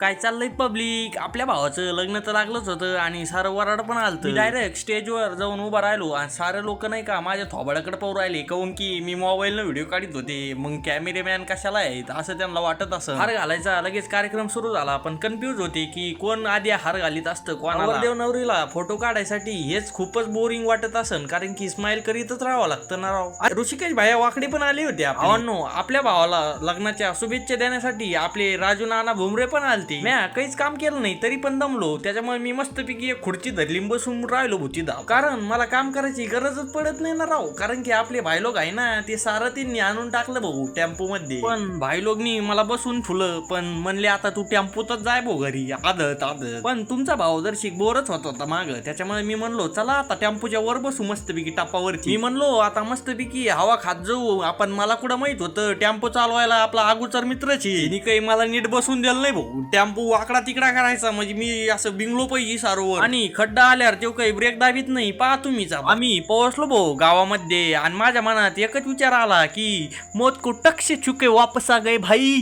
काय चाललंय पब्लिक आपल्या भावाचं लग्न तर लागलंच होतं आणि सारं वराड पण आलतं. डायरेक्ट स्टेजवर जाऊन उभा राहिलो आणि सारे लोक नाही का माझ्या थोबाडाकडे पाहू राहिले. काऊन की मी मोबाईलनं व्हिडिओ काढत होते. मग कॅमेरेमॅन कशाला आहेत? असं त्यांना वाटत असं. हार घालायचा. लगेच कार्यक्रम सुरू झाला. पण कन्फ्युज होते की कोण आधी हार घालीत असतं कोणाला? देव नवरीला फोटो काढायसाठी हेच खूपच बोरिंग वाटत असन. कारण की स्माइल करीतच राहावं लागतं ना राव. ऋषिकेश भाया वाकडे पण आले होते भावांनो आपल्या भावाला लग्नाच्या शुभेच्छा देण्यासाठी आपले राजू नाना भुमरे पण होती म्या काहीच काम केलं नाही तरी पण दमलो. त्याच्यामुळे मी मस्तपैकी एक खुर्ची धरली बसून राहिलो भुती धाव कारण मला काम करायची गरजच पडत नाही ना राव. कारण की आपले भाई लोक आहे ना ते सारं त्यांनी आणून टाकलं भाऊ टेम्पो मध्ये पण भाई लोकनी मला बसून ठुलं पण म्हणले आता तू टेम्पोतच जाय भाऊ घरी. आदत आदत. पण तुमचा भाऊ जर शिक बोरच होत होता माग त्याच्यामुळे मी म्हणलो चला आता टेम्पोच्या वर बसू मस्तपैकी टापावरती. मी म्हणलो आता मस्तपैकी हवा खात जाऊ. आपण मला कुठं माहीत होतं टेम्पो चालवायला आपला अगोचर मित्रच आहे. काही मला नीट बसून दिलं नाही भाऊ. टेम्पो आकडा तिकडा करायचा. म्हणजे मी असं बिंगलो पाहिजे सारोवर. आणि खड्डा आल्यावर तो काही ब्रेक दाबीत नाही. पहा तुम्हीच आम्ही पोहोचलो भाऊ गावामध्ये. आणि माझ्या मनात एकच विचार आला की मोत को टक्ष चुके वापस आ गए भाई.